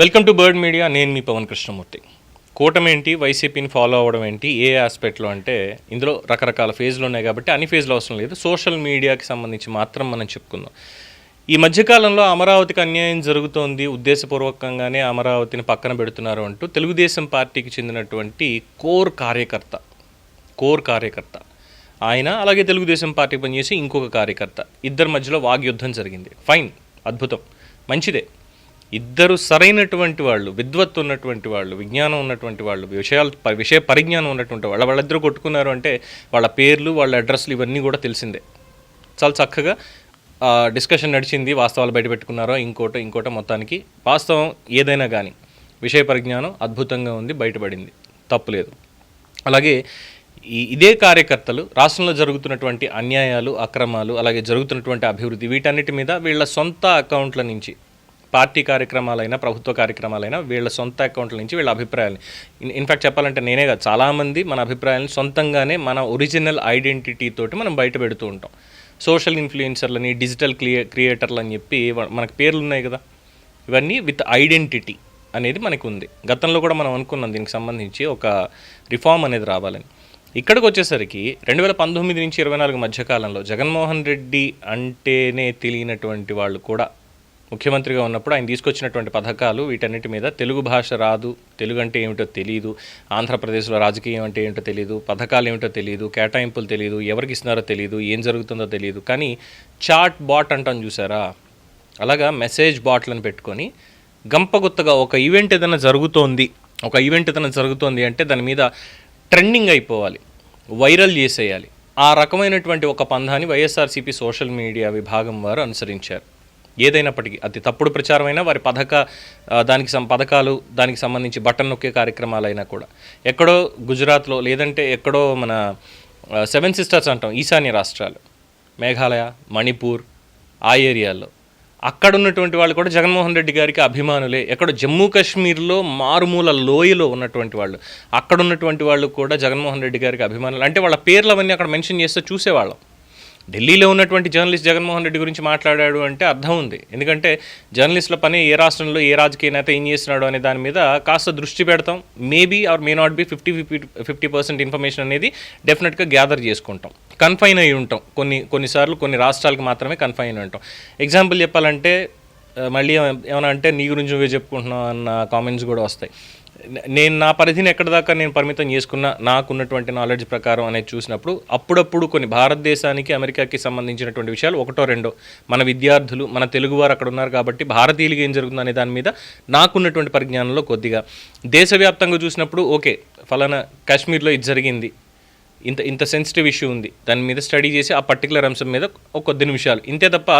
Welcome to bird media నేను మీ పవన్ కృష్ణమూర్తి. కూటమేంటి వైసీపీని follow అవ్వడం ఏంటి ఏ ఆస్పెక్ట్లో అంటే ఇందులో రకరకాల ఫేజ్లు ఉన్నాయి కాబట్టి అన్ని ఫేజ్లు అవసరం లేదు. సోషల్ మీడియాకి సంబంధించి మాత్రం మనం చెప్పుకుందాం. ఈ మధ్యకాలంలో అమరావతికి అన్యాయం జరుగుతోంది ఉద్దేశపూర్వకంగానే అమరావతిని పక్కన పెడుతున్నారు అంటూ తెలుగుదేశం పార్టీకి చెందినటువంటి కోర్ కార్యకర్త కోర్ కార్యకర్త. ఆయన అలాగే తెలుగుదేశం పార్టీ పనిచేసి ఇంకొక కార్యకర్త. ఇద్దరి మధ్యలో వాగ్యుద్ధం జరిగింది. ఫైన్ అద్భుతం. మంచిదే. ఇద్దరు సరైనటువంటి వాళ్ళు విద్వత్తు ఉన్నటువంటి వాళ్ళు విజ్ఞానం ఉన్నటువంటి వాళ్ళు విషయాలు విషయ పరిజ్ఞానం ఉన్నటువంటి వాళ్ళు వాళ్ళిద్దరు కొట్టుకున్నారు అంటే వాళ్ళ పేర్లు వాళ్ళ అడ్రస్లు ఇవన్నీ కూడా తెలిసిందే. చాలా చక్కగా డిస్కషన్ నడిచింది వాస్తవాలు బయట పెట్టుకున్నారో ఇంకోటో ఇంకోటో మొత్తానికి వాస్తవం ఏదైనా కానీ విషయ పరిజ్ఞానం అద్భుతంగా ఉంది బయటపడింది తప్పులేదు అలాగే ఈ ఇదే కార్యకర్తలు రాష్ట్రంలో జరుగుతున్నటువంటి అన్యాయాలు అక్రమాలు అలాగే జరుగుతున్నటువంటి అభివృద్ధి వీటన్నిటి మీద వీళ్ళ సొంత అకౌంట్ల నుంచి పార్టీ కార్యక్రమాలైనా ప్రభుత్వ కార్యక్రమాలైనా వీళ్ళ సొంత అకౌంట్ల నుంచి వీళ్ళ అభిప్రాయాలు ఇన్ఫాక్ట్ చెప్పాలంటే నేనే కాదు చాలామంది మన అభిప్రాయాలను సొంతంగానే మన ఒరిజినల్ ఐడెంటిటీ తోటి మనం బయట పెడుతూ ఉంటాం. సోషల్ ఇన్ఫ్లుయెన్సర్లని డిజిటల్ క్లియర్ క్రియేటర్లు అని చెప్పి మనకు పేర్లు ఉన్నాయి కదా. ఇవన్నీ విత్ ఐడెంటిటీ అనేది మనకు ఉంది గతంలో కూడా మనం అనుకున్నాం దీనికి సంబంధించి ఒక రిఫార్మ్ అనేది రావాలని. ఇక్కడికి వచ్చేసరికి రెండు వేల పంతొమ్మిది నుంచి ఇరవై నాలుగు మధ్యకాలంలో జగన్మోహన్ రెడ్డి అంటేనే తెలియనటువంటి వాళ్ళు కూడా ముఖ్యమంత్రిగా ఉన్నప్పుడు ఆయన తీసుకొచ్చినటువంటి పథకాలు వీటన్నిటి మీద తెలుగు భాష రాదు. తెలుగు అంటే ఏమిటో తెలియదు ఆంధ్రప్రదేశ్లో రాజకీయం అంటే ఏమిటో తెలియదు పథకాలు ఏమిటో తెలియదు కేటాయింపులు తెలియదు ఎవరికి ఇస్తున్నారో తెలియదు ఏం జరుగుతుందో తెలియదు కానీ చాట్ బాట్ అంటాం చూసారా? అలాగా మెసేజ్ బాట్లను పెట్టుకొని గంపగుత్తగా ఒక ఈవెంట్ ఏదైనా జరుగుతోంది ఒక ఈవెంట్ ఏదైనా జరుగుతోంది అంటే దాని మీద ట్రెండింగ్ అయిపోవాలి. వైరల్ చేసేయాలి. ఆ రకమైనటువంటి ఒక పంధాన్ని వైఎస్ఆర్సీపీ సోషల్ మీడియా విభాగం వారు అనుసరించారు. ఏదైనప్పటికీ అది తప్పుడు ప్రచారమైనా వారి పథక దానికి సం పథకాలు దానికి సంబంధించి బటన్ నొక్కే కార్యక్రమాలైనా కూడా. ఎక్కడో గుజరాత్లో లేదంటే ఎక్కడో మన సెవెన్ సిస్టర్స్ అంటాం ఈశాన్య రాష్ట్రాలు. మేఘాలయ మణిపూర్ ఆ ఏరియాల్లో. అక్కడ ఉన్నటువంటి వాళ్ళు కూడా జగన్మోహన్ రెడ్డి గారికి అభిమానులే. ఎక్కడ జమ్మూ కాశ్మీర్లో మారుమూల లోయలో ఉన్నటువంటి వాళ్ళు. అక్కడ ఉన్నటువంటి వాళ్ళు కూడా జగన్మోహన్ రెడ్డి గారికి అభిమానులు. అంటే వాళ్ళ పేర్లు అవన్నీ అక్కడ మెన్షన్ చేస్తే చూసేవాళ్ళం. ఢిల్లీలో ఉన్నటువంటి జర్నలిస్ట్ జగన్మోహన్ రెడ్డి గురించి మాట్లాడాడు అంటే అర్థం ఉంది. ఎందుకంటే జర్నలిస్టుల పని ఏ రాష్ట్రంలో ఏ రాజకీయ నేత ఏం చేస్తున్నాడు అనే దాని మీద కాస్త దృష్టి పెడతాం. Maybe or may not be fifty fifty fifty percent information అనేది డెఫినెట్గా గ్యాదర్ చేసుకుంటాం. కన్ఫైన్ అయి ఉంటాం. కొన్ని కొన్నిసార్లు కొన్ని రాష్ట్రాలకు మాత్రమే కన్ఫైన్ అయి ఉంటాం. ఎగ్జాంపుల్ చెప్పాలంటే మళ్ళీ ఏమైనా అంటే నీ గురించి నువ్వే చెప్పుకుంటున్నావు అన్న కామెంట్స్ కూడా వస్తాయి. నేను నా పరిధిని ఎక్కడి దాకా నేను పరిమితం చేసుకున్నా నాకున్నటువంటి నాలెడ్జ్ ప్రకారం అనేది చూసినప్పుడు అప్పుడప్పుడు కొన్ని భారతదేశానికి అమెరికాకి సంబంధించినటువంటి విషయాలు ఒకటో రెండో మన విద్యార్థులు మన తెలుగువారు అక్కడ ఉన్నారు కాబట్టి భారతీయులకి ఏం జరుగుతుంది అనే దాని మీద నాకున్నటువంటి పరిజ్ఞానంలో కొద్దిగా దేశవ్యాప్తంగా చూసినప్పుడు ఓకే ఫలానా కాశ్మీర్లో ఇది జరిగింది ఇంత ఇంత సెన్సిటివ్ ఇష్యూ ఉంది. దాని మీద స్టడీ చేసి ఆ పర్టికులర్ అంశం మీద ఒక కొద్ది నిమిషాలు. ఇంతే తప్ప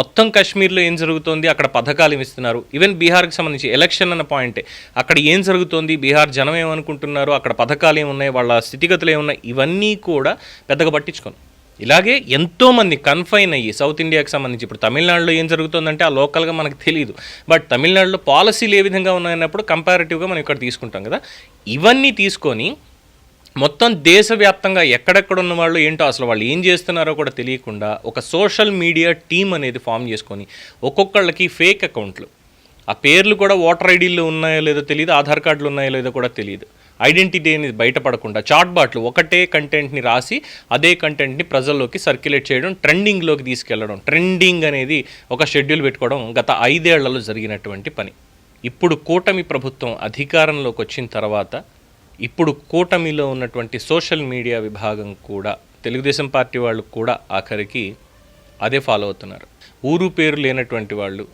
మొత్తం కాశ్మీర్లో ఏం జరుగుతోంది అక్కడ పథకాలు ఇస్తున్నారు. ఈవెన్ బీహార్కి సంబంధించి ఎలక్షన్ అన్న పాయింటే అక్కడ ఏం జరుగుతోంది బీహార్ జనం ఏమనుకుంటున్నారు అక్కడ పథకాలు ఏమున్నాయి వాళ్ళ స్థితిగతులు ఏమున్నాయి ఇవన్నీ కూడా పెద్దగా పట్టించుకోను. ఇలాగే ఎంతోమంది కన్ఫైన్ అయ్యి సౌత్ ఇండియాకి సంబంధించి ఇప్పుడు తమిళనాడులో ఏం జరుగుతుందంటే ఆ లోకల్గా మనకు తెలియదు బట్ తమిళనాడులో పాలసీలు ఏ విధంగా ఉన్నాయన్నప్పుడు కంపారిటివ్గా మనం ఇక్కడ తీసుకుంటాం కదా. ఇవన్నీ తీసుకొని మొత్తం దేశవ్యాప్తంగా ఎక్కడెక్కడ ఉన్న వాళ్ళు ఏంటో అసలు వాళ్ళు ఏం చేస్తున్నారో కూడా తెలియకుండా ఒక సోషల్ మీడియా టీం అనేది ఫామ్ చేసుకొని ఒక్కొక్కళ్ళకి ఫేక్ అకౌంట్లు. ఆ పేర్లు కూడా ఓటర్ ఐడీలు ఉన్నాయో లేదో తెలియదు ఆధార్ కార్డులు ఉన్నాయో లేదో కూడా తెలియదు ఐడెంటిటీ అనేది బయటపడకుండా చాట్ బాట్లు ఒకటే కంటెంట్ని రాసి అదే కంటెంట్ని ప్రజల్లోకి సర్క్యులేట్ చేయడం ట్రెండింగ్లోకి తీసుకెళ్ళడం. ట్రెండింగ్ అనేది ఒక షెడ్యూల్ పెట్టుకోవడం గత ఐదేళ్ళలో జరిగినటువంటి పని. ఇప్పుడు కూటమి ప్రభుత్వం అధికారంలోకి వచ్చిన తర్వాత ఇప్పుడు కూటమిలో ఉన్నటువంటి సోషల్ మీడియా విభాగం కూడా తెలుగుదేశం పార్టీ వాళ్ళు కూడా ఆఖరికి అదే ఫాలో అవుతున్నారు. ఊరు పేరు లేనటువంటి వాళ్ళు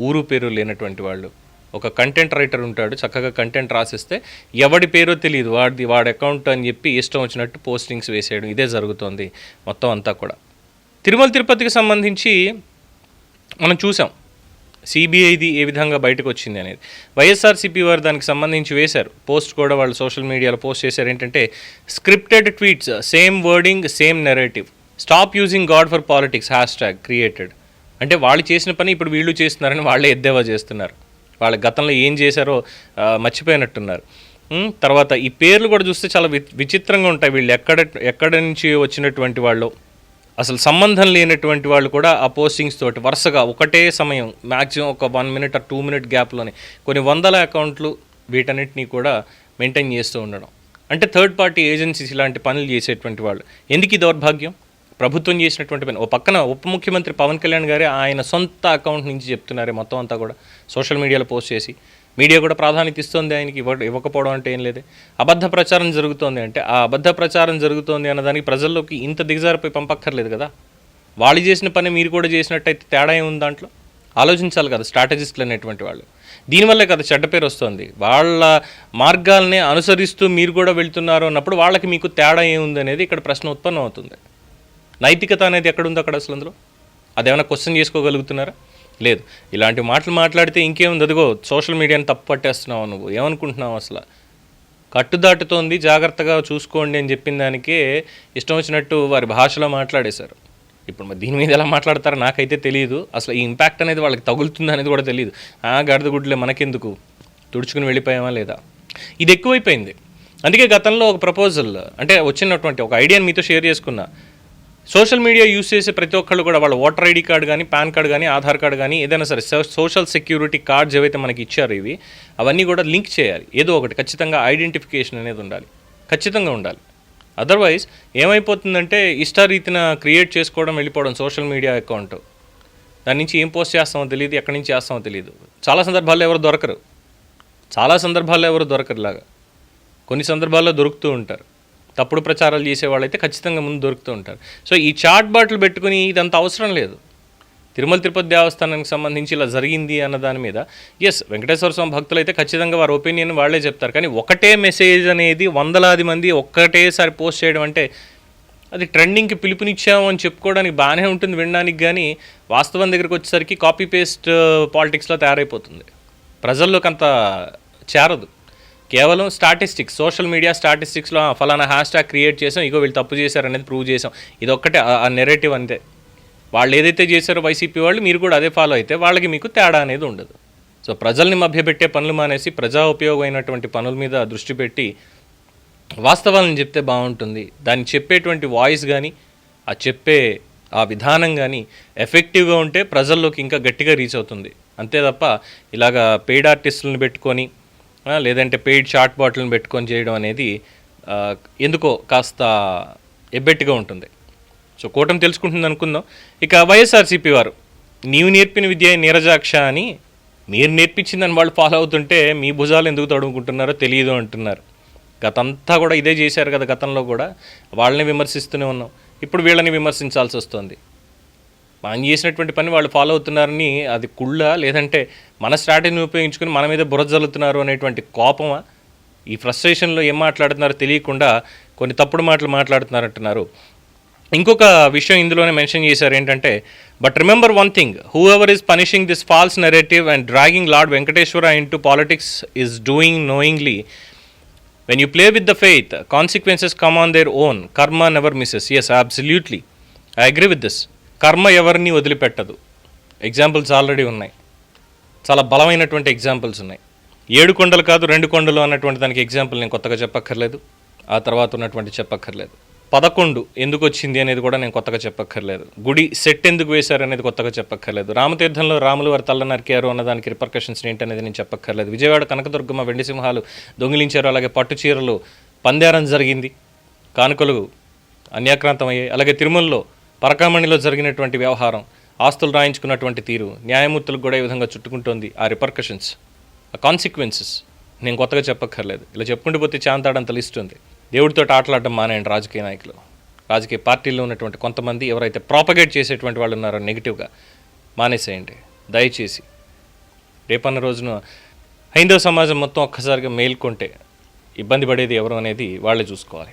ఊరు పేరు లేనటువంటి వాళ్ళు ఒక కంటెంట్ రైటర్ ఉంటాడు చక్కగా కంటెంట్ రాసిస్తే ఎవడి పేరో తెలియదు వాడిది వాడి అకౌంట్ అని చెప్పి ఇష్టం వచ్చినట్టు పోస్టింగ్స్ వేసేయడం ఇదే జరుగుతోంది మొత్తం అంతా కూడా. తిరుమల తిరుపతికి సంబంధించి మనం చూసాం సిబిఐది ఏ విధంగా బయటకు వచ్చింది అనేది. వైఎస్ఆర్సీపీ వారు దానికి సంబంధించి వేశారు. పోస్ట్ కూడా వాళ్ళు సోషల్ మీడియాలో పోస్ట్ చేశారు. ఏంటంటే scripted tweets same wording same narrative stop using god for politics hashtag created అంటే వాళ్ళు చేసిన పని ఇప్పుడు వీళ్ళు చేస్తున్నారని వాళ్ళే ఎద్దేవా చేస్తున్నారు. వాళ్ళ గతంలో ఏం చేశారో మర్చిపోయినట్టున్నారు. తర్వాత ఈ పేర్లు కూడా చూస్తే చాలా వి- విచిత్రంగా ఉంటాయి. వీళ్ళు ఎక్కడ ఎక్కడ నుంచి వచ్చినటువంటి వాళ్ళు అసలు సంబంధం లేనటువంటి వాళ్ళు కూడా ఆ పోస్టింగ్స్ తోటి వరుసగా ఒకటే సమయం మ్యాక్సిమం ఒక వన్ మినిట్ ఆ టూ మినిట్ గ్యాప్లోనే కొన్ని వందల అకౌంట్లు వీటన్నిటిని కూడా మెయింటైన్ చేస్తూ ఉండడం. అంటే థర్డ్ పార్టీ ఏజెన్సీస్ ఇలాంటి పనులు చేసేటువంటి వాళ్ళు. ఎందుకు ఈ దౌర్భాగ్యం? ప్రభుత్వం చేసినటువంటి పని. ఓ పక్కన ఉప ముఖ్యమంత్రి పవన్ కళ్యాణ్ గారే ఆయన సొంత అకౌంట్ నుంచి చెప్తున్నారే మొత్తం అంతా కూడా. సోషల్ మీడియాలో పోస్ట్ చేసి. మీడియా కూడా ప్రాధాన్యత ఇస్తుంది ఆయనకి ఇవ్వ ఇవ్వకపోవడం అంటే ఏం లేదే. అబద్ధ ప్రచారం జరుగుతోంది అంటే ఆ అబద్ధ ప్రచారం జరుగుతోంది అన్నదానికి ప్రజల్లోకి ఇంత దిగజారిపోయి పంపక్కర్లేదు కదా? వాళ్ళు చేసిన పని మీరు కూడా చేసినట్టయితే తేడా ఏముంది దాంట్లో? ఆలోచించాలి కదా స్ట్రాటజిస్టులు అనేటువంటి వాళ్ళు. దీనివల్లే కదా చెడ్డ పేరు వస్తుంది. వాళ్ళ మార్గాల్ని అనుసరిస్తూ మీరు కూడా వెళ్తున్నారు అన్నప్పుడు వాళ్ళకి మీకు తేడా ఏముంది అనేది ఇక్కడ ప్రశ్న ఉత్పన్నం అవుతుంది నైతికత అనేది ఎక్కడుందో అక్కడ అసలు అందులో? అదేమైనా క్వశ్చన్ చేసుకోగలుగుతున్నారా? లేదు. ఇలాంటి మాటలు మాట్లాడితే ఇంకేముంది? అదిగో సోషల్ మీడియాని తప్పు పట్టేస్తున్నావు నువ్వు. ఏమనుకుంటున్నావు అసలు? కట్టుదాటుతోంది జాగ్రత్తగా చూసుకోండి అని చెప్పిన దానికే ఇష్టం వచ్చినట్టు వారి భాషలో మాట్లాడేశారు. ఇప్పుడు మరి దీని మీద ఎలా మాట్లాడతారో నాకైతే తెలియదు అసలు ఈ ఇంపాక్ట్ అనేది వాళ్ళకి తగులుతుంది అనేది కూడా తెలియదు ఆ గడదగుడ్లే మనకెందుకు? తుడుచుకుని వెళ్ళిపోయామా లేదా? ఇది ఎక్కువైపోయింది. అందుకే గతంలో ఒక ప్రపోజల్ అంటే వచ్చినటువంటి ఒక ఐడియాని మీతో షేర్ చేసుకున్నా. సోషల్ మీడియా యూస్ చేసే ప్రతి ఒక్కళ్ళు కూడా వాళ్ళ ఓటర్ ఐడి కార్డు కానీ పాన్ కార్డు కానీ ఆధార్ కార్డు కానీ ఏదైనా సరే సో- సోషల్ సెక్యూరిటీ కార్డ్స్ ఏవైతే మనకి ఇచ్చారు ఇవి అవన్నీ కూడా లింక్ చేయాలి. ఏదో ఒకటి ఖచ్చితంగా ఐడెంటిఫికేషన్ అనేది ఉండాలి. ఖచ్చితంగా ఉండాలి. అదర్వైజ్ ఏమైపోతుందంటే ఇష్టారీతిన క్రియేట్ చేసుకోవడం వెళ్ళిపోవడం సోషల్ మీడియా అకౌంట్. దాని నుంచి ఏం పోస్ట్ చేస్తామో తెలియదు ఎక్కడి నుంచి చేస్తామో తెలియదు. చాలా సందర్భాల్లో ఎవరు దొరకరు. చాలా సందర్భాల్లో ఎవరు దొరకరు ఇలాగా. కొన్ని సందర్భాల్లో దొరుకుతూ ఉంటారు. తప్పుడు ప్రచారాలు చేసేవాళ్ళైతే ఖచ్చితంగా ముందు దొరుకుతూ ఉంటారు. సో ఈ చాట్ బాట్లు పెట్టుకుని ఇదంత అవసరం లేదు. తిరుమల తిరుపతి దేవస్థానానికి సంబంధించి ఇలా జరిగింది అన్న దాని మీద ఎస్ వెంకటేశ్వర స్వామి భక్తులు అయితే ఖచ్చితంగా వారి ఒపీనియన్ వాళ్ళే చెప్తారు. కానీ ఒకటే మెసేజ్ అనేది వందలాది మంది ఒక్కటేసారి పోస్ట్ చేయడం అంటే అది ట్రెండింగ్కి పిలుపునిచ్చాము అని చెప్పుకోవడానికి బాగానే ఉంటుంది వినడానికి కానీ వాస్తవం దగ్గరికి వచ్చేసరికి కాపీ పేస్ట్ పాలిటిక్స్లో తయారైపోతుంది. ప్రజల్లోకి అంత చేరదు. కేవలం స్టాటిస్టిక్స్ సోషల్ మీడియా స్టాటిస్టిక్స్లో ఫలానా హ్యాష్ ట్యాగ్ క్రియేట్ చేసాం ఇగో వీళ్ళు తప్పు చేశారు అనేది ప్రూవ్ చేసాం. ఇది ఒక్కటే ఆ- నెరేటివ్ అంతే. వాళ్ళు ఏదైతే చేశారో వైసీపీ వాళ్ళు మీరు కూడా అదే ఫాలో అయితే వాళ్ళకి మీకు తేడా అనేది ఉండదు. సో ప్రజల్ని మభ్యపెట్టే పనులు మానేసి ప్రజా ఉపయోగమైనటువంటి పనుల మీద దృష్టి పెట్టి వాస్తవాలను చెప్తే బాగుంటుంది. దాన్ని చెప్పేటువంటి వాయిస్ కానీ ఆ చెప్పే ఆ విధానం కానీ ఎఫెక్టివ్గా ఉంటే ప్రజల్లోకి ఇంకా గట్టిగా రీచ్ అవుతుంది. అంతే తప్ప ఇలాగా పెయిడ్ ఆర్టిస్టులను పెట్టుకొని లేదంటే పెయిడ్ షార్ట్ బాటిల్ని పెట్టుకొని చేయడం అనేది ఎందుకో కాస్త ఎబ్బెట్టిగా ఉంటుంది. సో కూటమి తెలుసుకుంటుంది అనుకుందాం. ఇక వైఎస్ఆర్సీపీ వారు నీవు నేర్పిన విద్య నీరజాక్ష అని మీరు నేర్పించిందని వాళ్ళు ఫాలో అవుతుంటే మీ భుజాలు ఎందుకు తడుముకుంటున్నారో తెలియదు అంటున్నారు. గతంతా కూడా ఇదే చేశారు కదా గతంలో కూడా. వాళ్ళని విమర్శిస్తూనే ఉన్నాం. ఇప్పుడు వీళ్ళని విమర్శించాల్సి వస్తుంది. మనం చేసినటువంటి పని వాళ్ళు ఫాలో అవుతున్నారని అది కుళ్ళ? లేదంటే మన స్ట్రాటజీని ఉపయోగించుకుని మన మీద బురద జల్లుతున్నారు అనేటువంటి కోపమా? ఈ ఫ్రస్ట్రేషన్లో ఏం మాట్లాడుతున్నారో తెలియకుండా కొన్ని తప్పుడు మాటలు మాట్లాడుతున్నారంటున్నారు. ఇంకొక విషయం ఇందులోనే మెన్షన్ చేశారు ఏంటంటే but remember one thing whoever is punishing this false narrative and dragging lord Venkateswara into politics is doing knowingly when you play with the faith consequences come on their own karma never misses yes absolutely I agree with this కర్మ ఎవరిని వదిలిపెట్టదు. Examples already ఉన్నాయి. చాలా బలమైనటువంటి examples ఉన్నాయి. ఏడు కొండలు కాదు రెండు కొండలు అన్నటువంటి దానికి ఎగ్జాంపుల్ నేను కొత్తగా చెప్పక్కర్లేదు. ఆ తర్వాత ఉన్నటువంటి చెప్పక్కర్లేదు. పదకొండు ఎందుకు వచ్చింది అనేది కూడా నేను కొత్తగా చెప్పక్కర్లేదు. గుడి సెట్ ఎందుకు వేశారు అనేది కొత్తగా చెప్పక్కర్లేదు. రామతీర్థంలో రాములు వారి తల్ల నరికారు అన్న దానికి రిపర్కషన్స్ ఏంటనేది నేను చెప్పక్కర్లేదు. విజయవాడ కనకదుర్గమ్మ వెండి సింహాలు దొంగిలించారు. అలాగే పట్టు చీరలు పందేరం జరిగింది. కానుకలు అన్యాక్రాంతం అయ్యాయి. అలాగే తిరుమలలో పరకామణిలో జరిగినటువంటి వ్యవహారం ఆస్తులు రాయించుకున్నటువంటి తీరు న్యాయమూర్తులకు కూడా ఈ విధంగా చుట్టుకుంటోంది ఆ రిపర్కషన్స్ ఆ కాన్సిక్వెన్సెస్ నేను కొత్తగా చెప్పక్కర్లేదు. ఇలా చెప్పుకుంటూ పోతే చాంతాడంత లిస్ట్ ఉంది దేవుడితో ఆటలాడడం మానేయండి రాజకీయ నాయకులు. రాజకీయ పార్టీల్లో ఉన్నటువంటి కొంతమంది ఎవరైతే ప్రాపగేట్ చేసేటువంటి వాళ్ళు ఉన్నారో నెగిటివ్గా మానేసేయండి. దయచేసి. రేపన్న రోజున హైందవ సమాజం మొత్తం ఒక్కసారిగా మేల్కొంటే ఇబ్బంది పడేది ఎవరు అనేది వాళ్ళే చూసుకోవాలి.